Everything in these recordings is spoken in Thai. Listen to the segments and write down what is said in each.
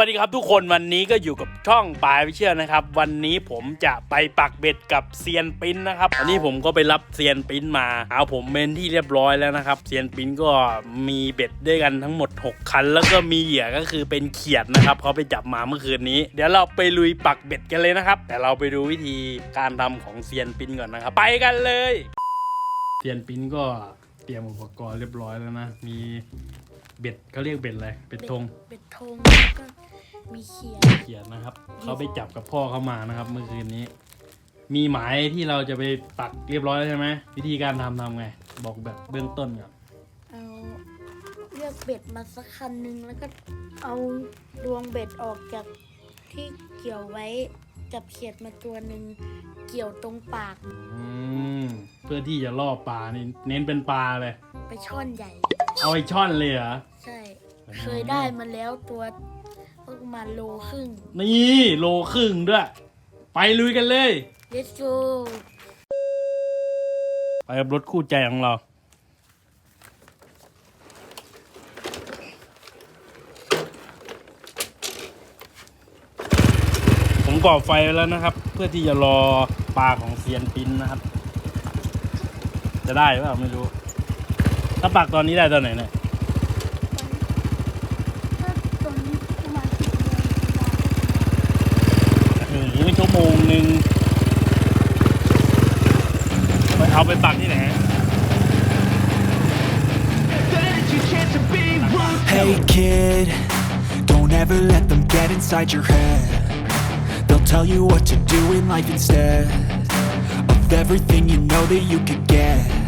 วัสดีครับทุกคนวันนี้ก็อยู่กับช่องปลายวิเชียนะครับ วันนี้ผมจะไปปักเบ็ดกับเซียนปิ้นนะครับวันนี้ผมก็ไปรับเซียนปิ้นมาเอาผมเมนที่เรียบร้อยแล้วนะครับเซียนปิ้นก็มีเบ็ดด้วยกันทั้งหมด 6 คัน แล้วก็มีเหยื่อก็คือเป็นเขียดนะครับเขาไปจับมาเมื่อคืนนี้ เดี๋ยวเราไปลุยปักเบ็ดกันเลยนะครับ แต่เราไปดูวิธีการทำของเซียนปิ้นก่อนนะครับ ไปกันเลยเซียนปิ้นก็เตรียมอุปกรณ์เรียบร้อยแล้วนะมี เบ็ดเขาเรียกเบ็ดอะไรเบ็ดธงเบ็ดธงแล้วก็มีเขียนเขียนนะครับเขาไปจับกับพ่อเขามานะครับ เมื่อคืนนี้ มีหมายที่เราจะไปปักเรียบร้อยแล้วใช่ไหมวิธีการทำทำไง บอกแบบเบื้องต้นก่อนเอาเลือกเบ็ดมาสักคันหนึงแล้วก็เอาดวงเบ็ดออกจากที่เกี่ยวไว้จับเขียดมาตัวหนึ่งเกี่ยวตรงปาก อืมเพื่อที่จะล่อปลานี่เน้นเป็นปลาเลย ไปช่อนใหญ่ เอาไอ้ช่อนเลยเหรอ ใช่ เคยได้มาแล้วตัวประมาณโลครึ่ง นี่โลครึ่งด้วย ไปลุยกันเลย let's go ไปกับรถคู่ใจของเรา ผมก่อไฟไว้แล้วนะครับ เพื่อที่จะรอปลาของเซียนปิ้นนะครับ จะได้หรือเปล่าไม่รู้ ถ้าปักตอนนี้ได้ตอนไหนเนี่ยถ้าตัวนี้ประมชั่วโมงหนึ่งไปเอาไปปักที่ไหน Hey kid, don't ever let them get inside your head. They'll tell you what to do in life instead of everything you know that you could get.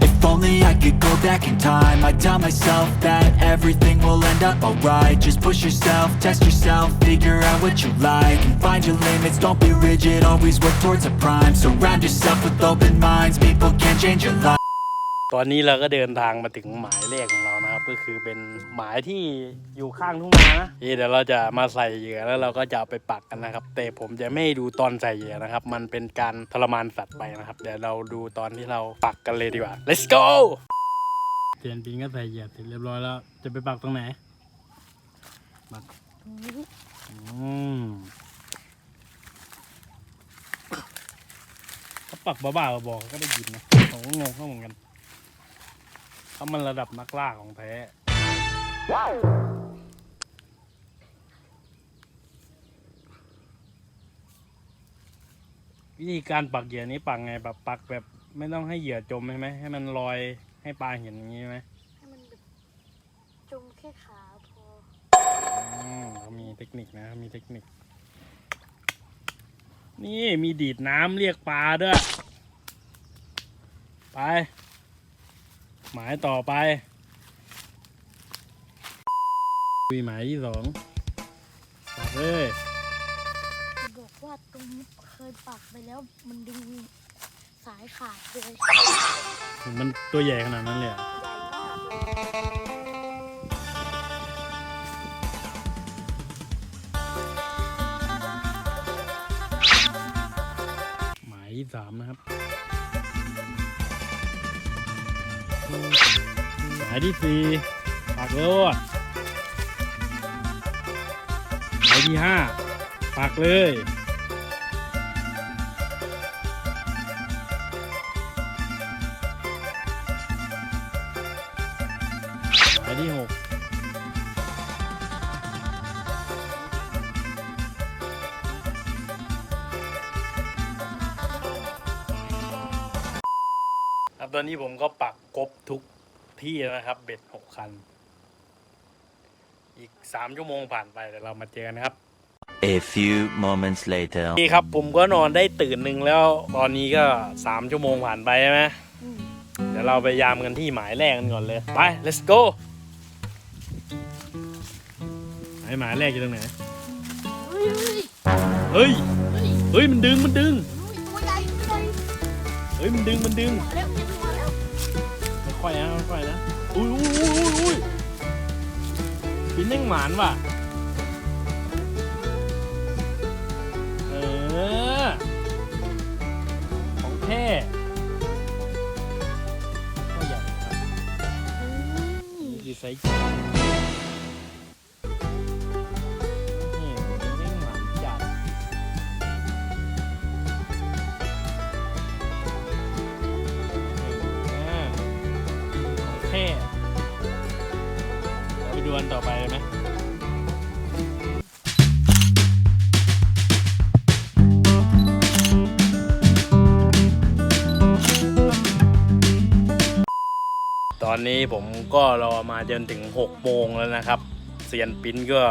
If only I could go back in time. I'd tell myself that everything will end up alright. Just push yourself, test yourself, figure out what you like And find your limits, don't be rigid, always work towards a prime. Surround yourself with open minds, people can change your life ตอนนี้เราก็เดินทางมาถึงหมายเลขของเรานะครับ ก็คือเป็นหมายที่อยู่ข้างทุ่งนานี่เดี๋ยวเราจะมาใส่เหยื่อแล้วเราก็จะเอาไปปักกันนะครับ แต่ผมจะไม่ดูตอนใส่เหยื่อนะครับ มันเป็นการทรมานสัตว์ไปนะครับ เดี๋ยวเราดูตอนที่เราปักกันเลยดีกว่า let's go เตียนปิงก็ใส่เหยื่อเสร็จเรียบร้อยแล้ว จะไปปักตรงไหนปักอืมถ้าปักบ้าๆบอๆเขาก็ได้ยินนะผมก็งงเขาเหมือนกัน ถ้ามันระดับนักล่าของแท้วิธีการปักเหยื่อนี้ปักไงแบบปักแบบไม่ต้องให้เหยื่อจมใช่ไหมให้มันลอยให้ปลาเห็นอย่างนี้ไหมให้มันแบบจมแค่ขาพออืมเขามีเทคนิคนะเขามีเทคนิค นี่มีดีดน้ำเรียกปลาด้วย ไป หมายต่อไปคุยหมายที่สองปักเลยจะบอกว่าตรงนี้เคยปักไปแล้วมันดึงสายขาดเลยมันตัวใหญ่ขนาดนั้นเลยเหรอใหญ่มากเลยหมายที่สามนะครับ หมายที่สี่ปักเลยหมายที่ห้าปักเลยหมายที่หก ตอนนี้ผมก็ปักครบทุกที่แล้วนะครับ เบ็ดหกคัน อีกสามชั่วโมงผ่านไปเดี๋ยวเรามาเจอกันนะครับ A few moments later. นี่ครับผมก็นอนได้ตื่นหนึ่งแล้ว ตอนนี้ก็สามชั่วโมงผ่านไปใช่ไหมอืมเดี๋ยวเราไปยามกันที่หมายแรกกันก่อนเลย ไป let's go หมายหมายแรกอยู่ตรงไหน เฮ้ย เฮ้ยเฮ้ยเฮ้ยเฮ้ย มันดึง มันดึงตัวใหญ่ตัวใหญ่เฮ้ยมันดึงมันดึง ค่อยๆนะค่อยๆนะอุ้ยอุ้ยอุ้ยอุ้ยปิ้นแม่งหมานว่ะเออของแท้ก็ใหญ่ครับนี่คือไซส์จริงนี่ ไหมตอนนี้ผมก็รอมาจนถึง6โมงแล้วนะครับ เซียนปิ้นก็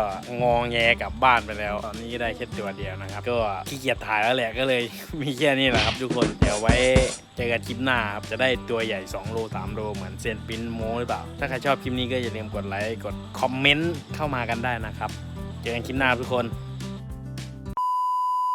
งองแงกลับบ้านไปแล้ว ตอนนี้ได้แค่ตัวเดียวนะครับ ก็ขี้เกียจถ่ายแล้วแหละก็เลยมีแค่นี้แหละครับทุกคนเดี๋ยวไว้เจอกันคลิปหน้าครับจะได้ตัวใหญ่ 2 โล 3 โล เหมือนเซียนปิ้นโมหรือเปล่า ถ้าใครชอบคลิปนี้ก็อย่าลืมกดไลค์กดคอมเมนต์เข้ามากันได้นะครับ เจอกันคลิปหน้าทุกคน